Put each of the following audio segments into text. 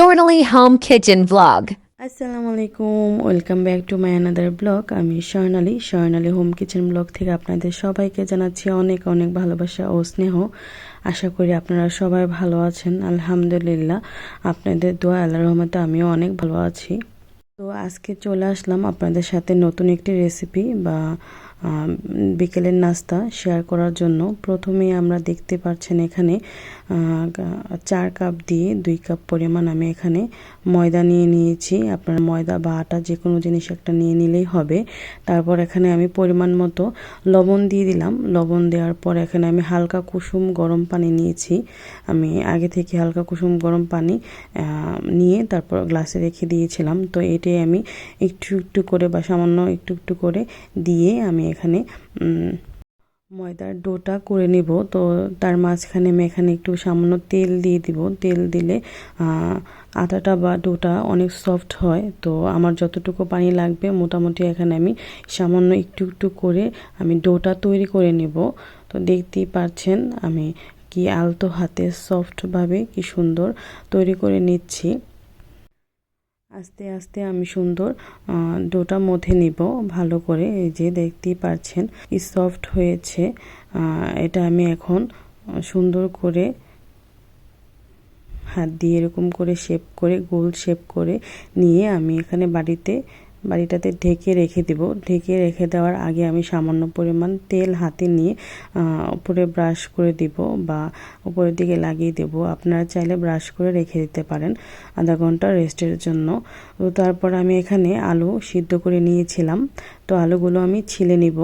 Sornelly Home Kitchen Vlog. আসসালামু আলাইকুম welcome back to my another vlog আমি Swarnali Swarnali home kitchen vlog থেকে আপনাদের সবাইকে জানাচ্ছি অনেক অনেক ভালোবাসা ও স্নেহ। আশা করি আপনারা সবাই ভালো আছেন। আলহামদুলিল্লাহ, আপনাদের দোয়া আল্লাহ রহমতে আমিও অনেক ভালো আছি। তো আজকে চলে আসলাম আপনাদের সাথে নতুন একটি রেসিপি বা বিকেলের নাস্তা শেয়ার করার জন্য। প্রথমেই আমরা দেখতে পাচ্ছেন এখানে চার কাপ দিয়ে দুই কাপ পরিমাণ আমি এখানে ময়দা নিয়ে নিয়েছি। আপনার ময়দা বা আটা যে কোনো জিনিস একটা নিয়ে নিলেই হবে। তারপর এখানে আমি পরিমাণ মতো লবণ দিয়ে দিলাম। লবণ দেওয়ার পর এখানে আমি হালকা কুসুম গরম পানি নিয়েছি। আমি আগে থেকে হালকা কুসুম গরম পানি নিয়ে তারপর গ্লাসে রেখে দিয়েছিলাম। তো এটাই আমি একটু একটু করে বা সামান্য একটু একটু করে দিয়ে আমি এখানে ময়দার ডোটা করে নিব। তো তার মাঝখানে আমি এখানে একটু সামান্য তেল দিয়ে দিব। তেল দিলে আটাটা বা ডোটা অনেক সফট হয়। তো আমার যতটুকু পানি লাগবে, মোটামুটি এখানে আমি সামান্য একটু একটু করে আমি ডোটা তৈরি করে নেব। তো দেখতেই পাচ্ছেন, আমি কি আলতো হাতে সফটভাবে কি সুন্দর তৈরি করে নিচ্ছি। আস্তে আস্তে আমি সুন্দর ডোটা মধ্যে নিব ভালো করে। এই যে দেখতেই পাচ্ছেন সফট হয়েছে। এটা আমি এখন সুন্দর করে হাত দিয়ে এরকম করে শেপ করে, গোল শেপ করে নিয়ে আমি এখানে বাড়িতে বাড়িটাতে ঢেকে রেখে দেব। ঢেকে রেখে দেওয়ার আগে আমি সামান্য পরিমাণ তেল হাতে নিয়ে উপরে ব্রাশ করে দিব বা উপরের দিকে লাগিয়ে দেব। আপনারা চাইলে ব্রাশ করে রেখে দিতে পারেন আধা ঘণ্টা রেস্টের জন্য। তো তারপর আমি এখানে আলু সিদ্ধ করে নিয়েছিলাম। তো আলুগুলো আমি ছিলে নিব।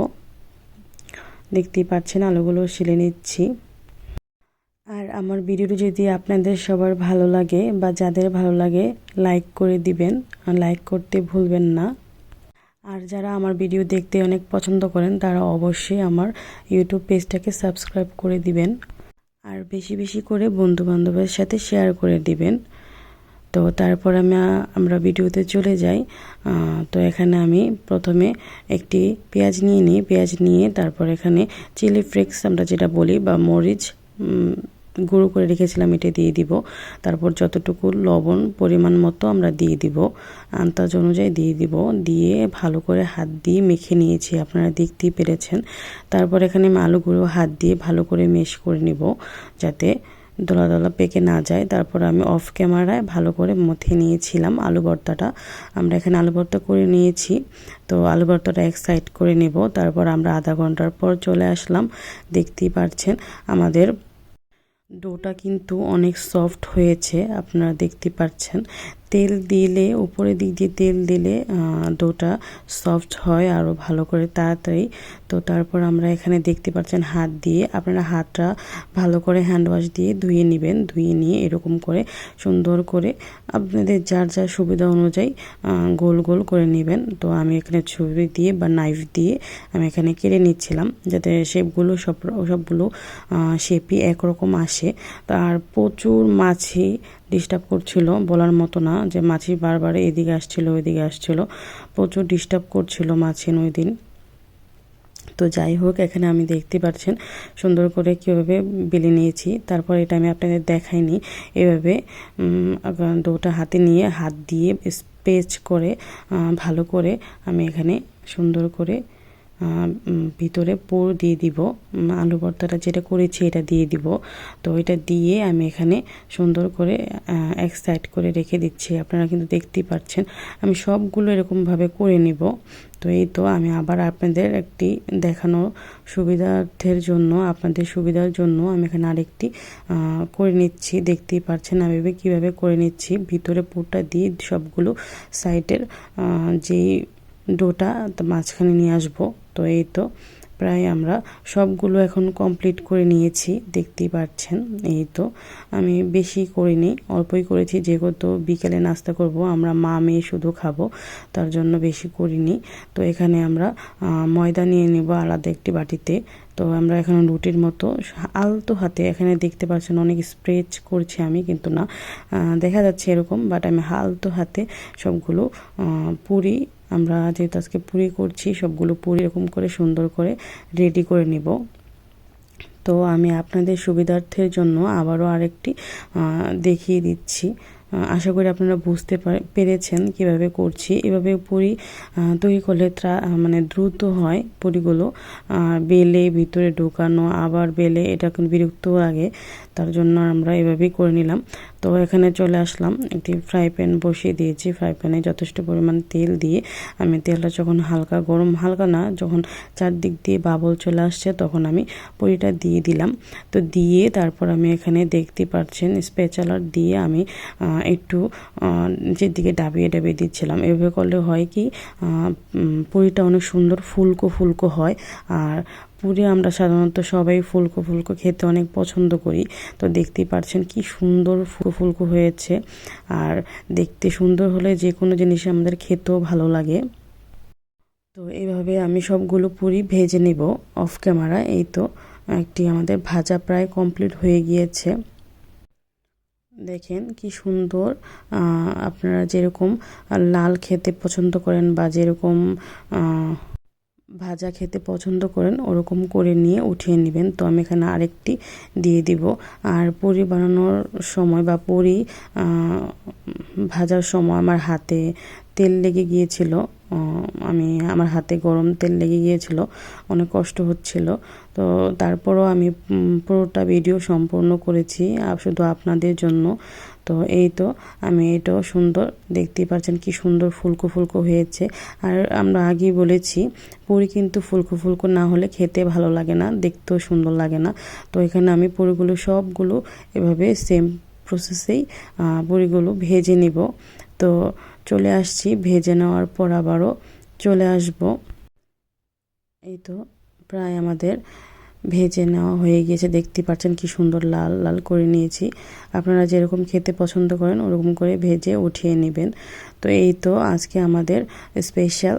দেখতেই পাচ্ছেন, আলুগুলো ছিলে নিচ্ছি। আর আমার ভিডিওটি যদি আপনাদের সবার ভালো লাগে বা যাদের ভালো লাগে লাইক করে দিবেন আর লাইক করতে ভুলবেন না। আর যারা আমার ভিডিও দেখতে অনেক পছন্দ করেন, তারা অবশ্যই আমার ইউটিউব পেজটাকে সাবস্ক্রাইব করে দিবেন। আর বেশি বেশি করে বন্ধু বান্ধবের সাথে শেয়ার করে দিবেন। তো তারপর আমি, আমরা ভিডিওতে চলে যাই। তো এখানে আমি প্রথমে একটি পেঁয়াজ নিয়ে নিই। পেঁয়াজ নিয়ে তারপর এখানে চিলি ফ্লেক্স আমরা যেটা বলি বা মরিচ গুঁড়ো করে রেখেছিলাম এটা দিয়ে দিব। তারপর যতটুকু লবণ পরিমাণ মতো আমরা দিয়ে দিব। আন্দাজ অনুযায়ী দিয়ে দিব। দিয়ে ভালো করে হাত দিয়ে মেখে নিয়েছি, আপনারা দেখতেই পেরেছেন। তারপর এখানে আমি আলুগুলো হাত দিয়ে ভালো করে মেশ করে নিব, যাতে দলা দলা পেকে না যায়। তারপর আমি অফ ক্যামেরায় ভালো করে মথে নিয়েছিলাম আলু ভর্তাটা। আমরা এখানে আলু ভর্তা করে নিয়েছি। তো আলু ভর্তাটা এক সাইড করে নেব। তারপর আমরা আধা ঘণ্টার পর চলে আসলাম। দেখতেই পাচ্ছেন আমাদের ডোটা কিন্তু অনেক সফট হয়েছে আপনারা দেখতে পাচ্ছেন। তেল দিলে উপরের দিক দিয়ে তেল দিলে ডোটা সফট হয় আরও ভালো করে তাড়াতাড়ি। তো তারপর আমরা এখানে দেখতে পাচ্ছেন হাত দিয়ে। আপনারা হাতটা ভালো করে হ্যান্ড ওয়াশ দিয়ে ধুয়ে নেবেন। ধুয়ে নিয়ে এরকম করে সুন্দর করে আপনাদের যার যার সুবিধা অনুযায়ী গোল গোল করে নেবেন। তো আমি এখানে ছুরি দিয়ে বা নাইফ দিয়ে আমি এখানে কেটে নিচ্ছিলাম যাতে শেপগুলো সব, সবগুলো শেপই একরকম আসে। তার প্রচুর মাছি ডিস্টার্ব করছিল, বলার মতো না, যে মাছি বারবার এদিকে আসছিল, ওইদিকে আসছিল। প্রচুর ডিস্টার্ব করছিল মাছি ওই দিন। তো যাই হোক, এখানে আমি দেখতে পাচ্ছেন সুন্দর করে কীভাবে বেলে নিয়েছি। তারপর এটা আমি আপনাদের দেখাইনি। এভাবে ডোটা হাতে নিয়ে হাত দিয়ে স্পেচ করে ভালো করে আমি এখানে সুন্দর করে ভিতরে পুর দিয়ে দিব। আলু ভর্তাটা যেটা করেছি এটা দিয়ে দিব। তো এটা দিয়ে আমি এখানে সুন্দর করে এক সাইড করে রেখে দিচ্ছি। আপনারা কিন্তু দেখতেই পাচ্ছেন, আমি সবগুলো এরকমভাবে করে নিব। তো এই তো আমি আবার আপনাদের একটি দেখানো সুবিধার্থের জন্য, আপনাদের সুবিধার জন্য আমি এখানে আরেকটি করে নিচ্ছি। দেখতেই পাচ্ছেন আমি কীভাবে করে নিচ্ছি। ভিতরে পুরটা দিয়ে সবগুলো সাইডের যেই ডোটা মাঝখানে নিয়ে আসব। তো এই তো প্রায় আমরা সবগুলো এখন কমপ্লিট করে নিয়েছি, দেখতেই পাচ্ছেন, এই তো। আমি বেশি করিনি, অল্পই করেছি, যেহেতু বিকেলে নাস্তা করব, আমরা মা মেয়ে শুধু খাব, তার জন্য বেশি করিনি। তো এখানে আমরা ময়দা নিয়ে নিব আলাদা একটি বাটিতে। তো আমরা এখানে রুটির মতো, আলতো হাতে, এখানে দেখতে পাচ্ছেন অনেক স্প্রেচ করছি আমি, কিন্তু না দেখা যাচ্ছে এরকম বাট আমি আলতো হাতে সবগুলো পুরি আমরা যেহেতু আজকে পুরি করছি, সবগুলো পুরি এরকম করে সুন্দর করে রেডি করে নিব। তো আমি আপনাদের সুবিধার্থের জন্য আবারও আরেকটি দেখিয়ে দিচ্ছি। আশা করি আপনারা বুঝতে পারে- পেরেছেন কীভাবে করছি। এভাবে পুরি তৈরি করলে মানে দ্রুত হয় পুরিগুলো। বেলে ভিতরে ঢোকানো, আবার বেলে এটা বিরক্ত লাগে, তার জন্য আমরা এভাবেই করে নিলাম। তো এখানে চলে আসলাম, একটি ফ্রাই প্যান বসিয়ে দিয়েছি। ফ্রাই প্যানে যথেষ্ট পরিমাণ তেল দিয়ে আমি তেলটা যখন হালকা গরম, হালকা না, যখন চারদিক দিয়ে বাবল চলে আসছে, তখন আমি পুরিটা দিয়ে দিলাম। তো দিয়ে তারপর আমি এখানে দেখতে পাচ্ছেন, স্পেচালার দিয়ে আমি একটু আহ, নিচের দিকে ডাবিয়ে ডাবিয়ে দিচ্ছিলাম। এভাবে করলে হয় কি পুরিটা অনেক সুন্দর ফুলকো ফুলকো হয়। আর পুরি আমরা সাধারণত সবাই ফুলকো ফুলকো খেতে অনেক পছন্দ করি। তো দেখতেই পাচ্ছেন কি সুন্দর ফুলকো ফুলকো হয়েছে। আর দেখতে সুন্দর হলে যে কোনো জিনিস আমাদের খেতেও ভালো লাগে। তো এইভাবে আমি সবগুলো পুরি ভেজে নেব অফ ক্যামেরা এই তো একটি আমাদের ভাজা প্রায় কমপ্লিট হয়ে গিয়েছে। দেখেন কি সুন্দর আপনারা যেরকম লাল খেতে পছন্দ করেন বা যেরকম ভাজা খেতে পছন্দ করেন, ওরকম করে নিয়ে উঠিয়ে নেবেন। তো আমি এখানে আরেকটি দিয়ে দিব। আর পুরি বানানোর সময় বা পুরি ভাজার সময় আমার হাতে তেল লেগে গিয়েছিল। আমি আমার হাতে গরম তেল লেগে গিয়েছিল, অনেক কষ্ট হচ্ছিল। তো তারপরও আমি পুরোটা ভিডিও সম্পূর্ণ করেছি শুধু আপনাদের জন্য। তো এই তো, আমি এটাও সুন্দর, দেখতেই পাচ্ছেন কি সুন্দর ফুলকো ফুলকো হয়েছে। আর আমরা আগেই বলেছি, পুরি কিন্তু ফুলকো ফুলকো না হলে খেতে ভালো লাগে না, দেখতেও সুন্দর লাগে না। তো এখানে আমি পুরিগুলো সবগুলো এভাবে সেম প্রসেসেই পুরিগুলো ভেজে নিব। তো চলে আসছি, ভেজে নেওয়ার পর আবারও চলে আসব। এই তো প্রায় আমাদের ভেজে নেওয়া হয়ে গিয়েছে। দেখতে পাচ্ছেন কি সুন্দর লাল লাল করে নিয়েছি। আপনারা যেরকম খেতে পছন্দ করেন, ওরকম করে ভেজে উঠিয়ে নেবেন। তো এই তো আজকে আমাদের স্পেশাল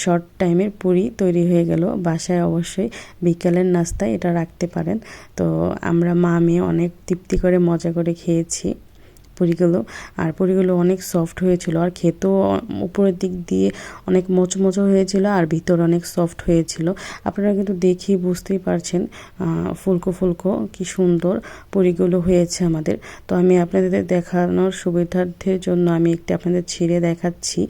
শর্ট টাইমের পুরি তৈরি হয়ে গেল। বাসায় অবশ্যই বিকালের নাস্তায় এটা রাখতে পারেন। তো আমরা মা মেয়ে অনেক তৃপ্তি করে মজা করে খেয়েছি। পুরিগুলো আর পুরিগুলো অনেক সফট হয়েছিল। আর খেতেও উপরের দিক দিয়ে অনেক মোচমোচো হয়েছিল আর ভিতর অনেক সফট হয়েছিল। আপনারা কিন্তু দেখেই বুঝতেই পারছেন ফুলকো ফুলকো কি সুন্দর পুরিগুলো হয়েছে আমাদের। তো আমি আপনাদের দেখানোর সুবিধার্থের জন্য আমি একটি আপনাদের ছিঁড়ে দেখাচ্ছি।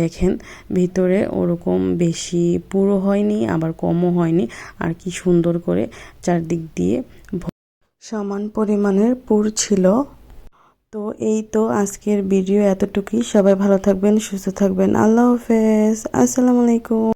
দেখেন, ভিতরে ওরকম বেশি পুরো হয়নি, আবার কমও হয়নি। আর কি সুন্দর করে চারদিক দিয়ে সমান পরিমাণের পুর ছিল। তো এই তো আজকের ভিডিও এতটুকুই। সবাই ভালো থাকবেন, সুস্থ থাকবেন। আল্লাহ হাফেজ। আসসালামু আলাইকুম।